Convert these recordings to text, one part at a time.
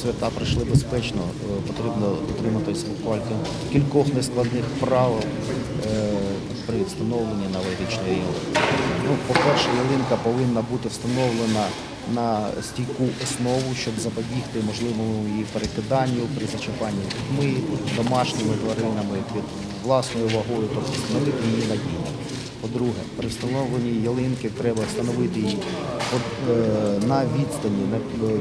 свята пройшли безпечно, е, потрібно дотриматися буквально кількох нескладних правил е, при встановленні новорічної ялинки. Ну, по-перше, ялинка повинна бути встановлена на стійку основу, щоб запобігти можливому її перекиданню при зачіпанні людьми, домашніми тваринами під власною вагою, тобто встановити її надійно. По-друге, при встановленні ялинки треба встановити її е, на відстані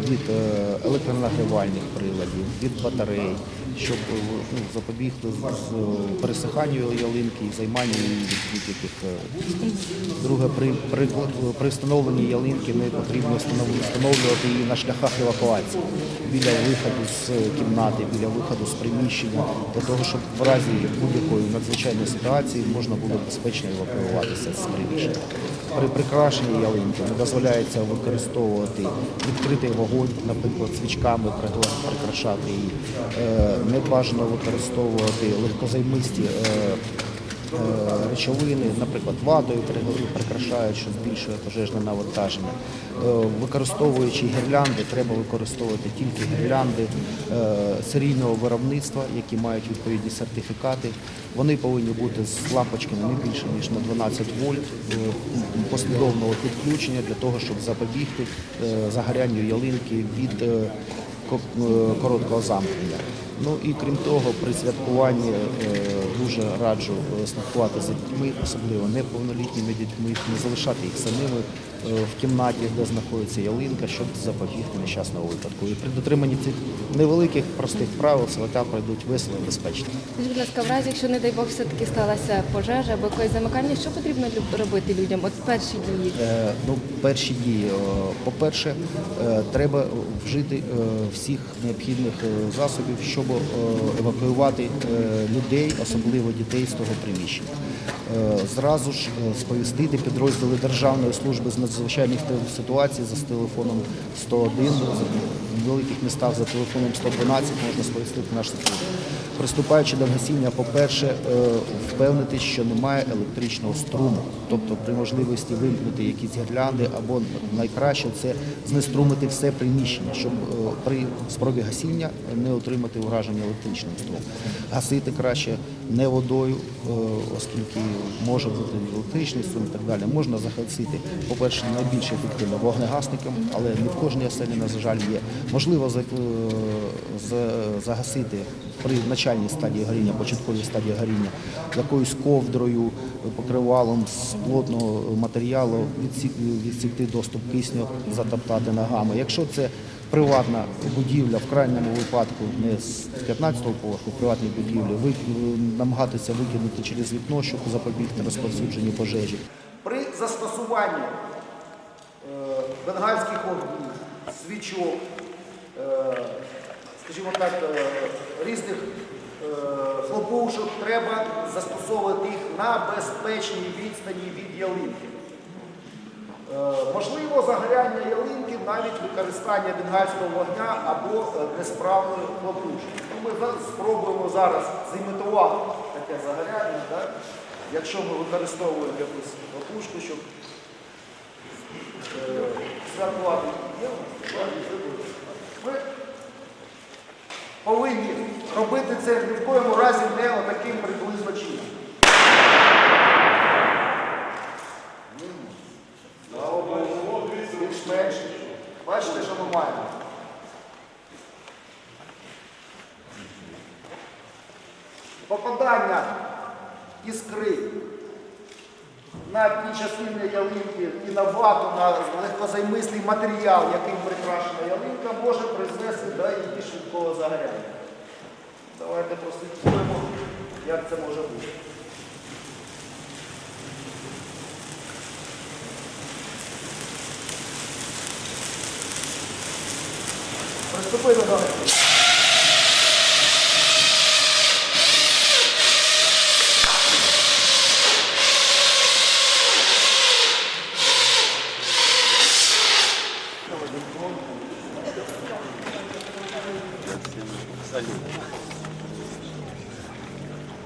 від е, електронагрівальних приладів, від батарей, щоб е, ну, запобігти пересиханню ялинки і займанню її від е, Друге, при, при, встановленні ялинки не потрібно встановлювати її на шляхах евакуації. Біля виходу з кімнати, біля виходу з приміщення, для того, щоб в разі будь-якої надзвичайної ситуації можна було безпечно евакуюватися з приміщення. При прикрашенні ялинки не дозволяється використовувати відкритий вогонь, наприклад, свічками прикрашати її. Е, Не бажано використовувати легкозаймисті е, речовини, наприклад, ватою прикрашають, що збільшує пожежне навантаження. Е, Використовуючи гірлянди, треба використовувати тільки гірлянди е, серійного виробництва, які мають відповідні сертифікати. Вони повинні бути з лампочками не більше ніж на 12 вольт е, послідовного підключення для того, щоб запобігти е, загорянню ялинки від е, ко- е, короткого замкнення. Ну і крім того, при святкуванні е, дуже раджу е, слідкувати за дітьми, особливо неповнолітніми дітьми, не залишати їх самими е, в кімнаті, де знаходиться ялинка, щоб запобігти нещасному випадку. І при дотриманні цих невеликих простих правил свята пройдуть весело і безпечно. Будь ласка, в разі, якщо, не дай Бог, все-таки сталася пожежа або якесь замикання, що потрібно робити людям? От перші дії. Е, Ну, перші дії. Е, По-перше, е, треба вжити е, всіх необхідних засобів, щоб е, евакуювати е, людей, особливо дітей з того приміщення. Е, Зразу ж сповістити підрозділи Державної служби з надзвичайних ситуацій за телефоном 101, в великих містах за телефоном 112 можна сповістити наш службу. Приступаючи до гасіння, по-перше, е, впевнитись, що немає електричного струму. Тобто при можливості вимкнути якісь гірлянди або найкраще це знеструмити все приміщення, щоб е, при спробі гасіння не отримати ураження електричним струмом. Гасити краще не водою, е, оскільки може бути електричний струм і так далі. Можна загасити, по-перше, найбільш ефективно вогнегасником, але не в кожній оселі, на жаль, є. Можливо, е, за- загасити при начальній стадії горіння, початковій стадії горіння, якоюсь ковдрою, покривалом з плотного матеріалу, відсікти доступ кисню, затоптати ногами. Якщо це приватна будівля, в крайньому випадку не з 15-го поверху, приватні будівлі, ви, намагатися викинути через вікно, щоб запобігти розповсюдженню пожежі. При застосуванні е, бенгальських огнів, свічок, е, скажімо так, е, різних хлопушок треба застосовувати їх на безпечній відстані від ялинки. Можливо, ялинки, навіть використання бенгальського вогня або е, несправної хлопушки. Ну, Ми спробуємо зараз зімітувати таке загоряння, якщо ми використовуємо якусь хлопушку, щоб е, святкувати. Ми повинні робити це ні в коєму разі не отаким приблизно чином. Маємо? Попадання іскри на ті частини ялинки і на вату, на легкозаймистий матеріал, яким прикрашена ялинка, може призвести до її швидкого загоряння. Давайте прослідкуємо, як це може бути. Гасіння.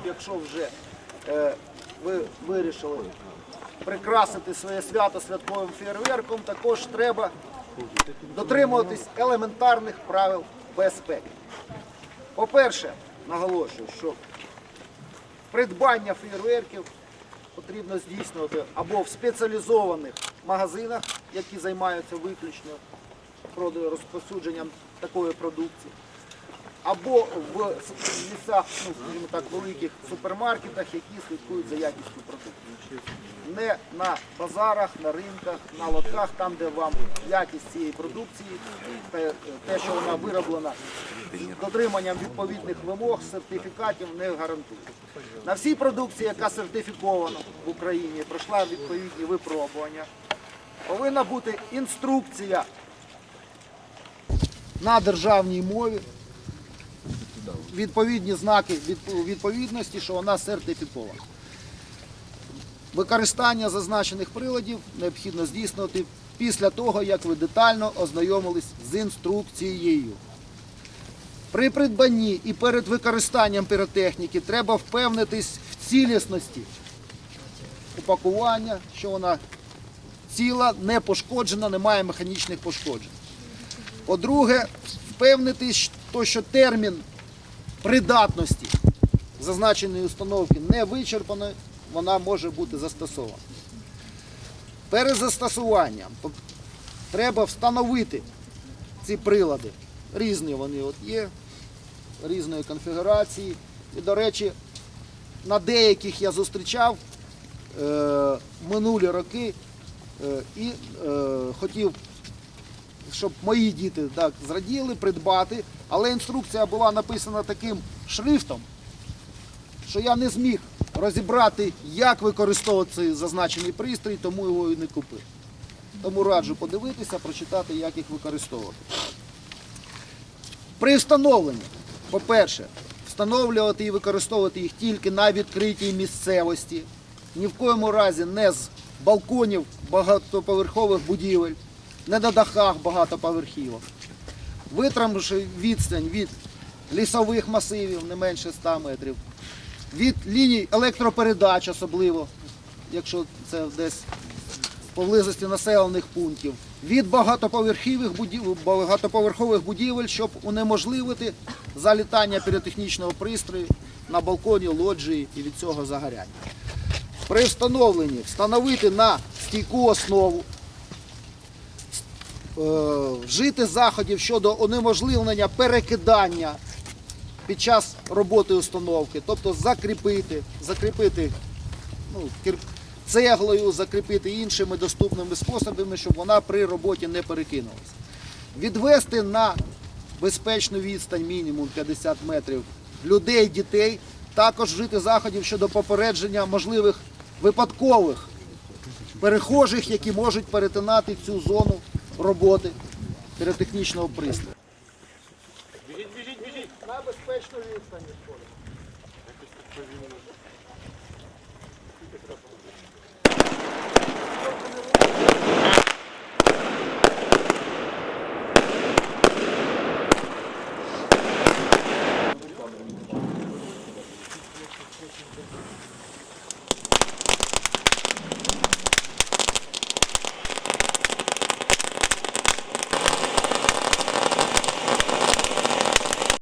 Якщо вже е, ви вирішили прикрасити своє свято святковим фейерверком, також треба дотримуватись елементарних правил безпеки. По-перше, наголошую, що придбання фейерверків потрібно здійснювати або в спеціалізованих магазинах, які займаються виключно розповсюдженням такої продукції, або в місцях, ну, скажімо так, великих супермаркетах, які слідкують за якістю продукції. Не на базарах, на ринках, на лотках, там, де вам якість цієї продукції, те, те, що вона вироблена з дотриманням відповідних вимог, сертифікатів не гарантує. На всій продукції, яка сертифікована в Україні, пройшла відповідні випробування, повинна бути інструкція на державній мові, відповідні знаки відповідності, що вона сертифікована. Використання зазначених приладів необхідно здійснювати після того, як ви детально ознайомились з інструкцією. При придбанні і перед використанням піротехніки треба впевнитись в цілісності упакування, що вона ціла, не пошкоджена, не має механічних пошкоджень. По-друге, впевнитись, що термін придатності зазначеної установки не вичерпано, вона може бути застосована. Перед застосуванням треба встановити ці прилади. Різні вони от є, різної конфігурації. І, до речі, на деяких я зустрічав е, минулі роки е, і е, хотів щоб мої діти так зраділи, придбати, але інструкція була написана таким шрифтом, що я не зміг розібрати, як використовувати цей зазначений пристрій, тому його і не купив. Тому раджу подивитися, прочитати, як їх використовувати. При встановленні, по-перше, встановлювати і використовувати їх тільки на відкритій місцевості, ні в коєму разі не з балконів багатоповерхових будівель, не на дахах багатоповерхівок. Витримавши відстань від лісових масивів не менше 100 метрів, від ліній електропередач особливо, якщо це десь поблизості населених пунктів, від багатоповерхових будівель, багатоповерхових будівель, щоб унеможливити залітання піротехнічного пристрою на балконі, лоджії і від цього загоряння. При встановленні встановити на стійку основу, вжити заходів щодо унеможливлення перекидання під час роботи установки, тобто закріпити, закріпити ну, цеглою, закріпити іншими доступними способами, щоб вона при роботі не перекинулася. Відвести на безпечну відстань мінімум 50 метрів людей, дітей, також вжити заходів щодо попередження можливих випадкових перехожих, які можуть перетинати цю зону роботи піротехнічного пристрою. Біжіть, біжіть, біжіть! На безпечну відстань відходимо.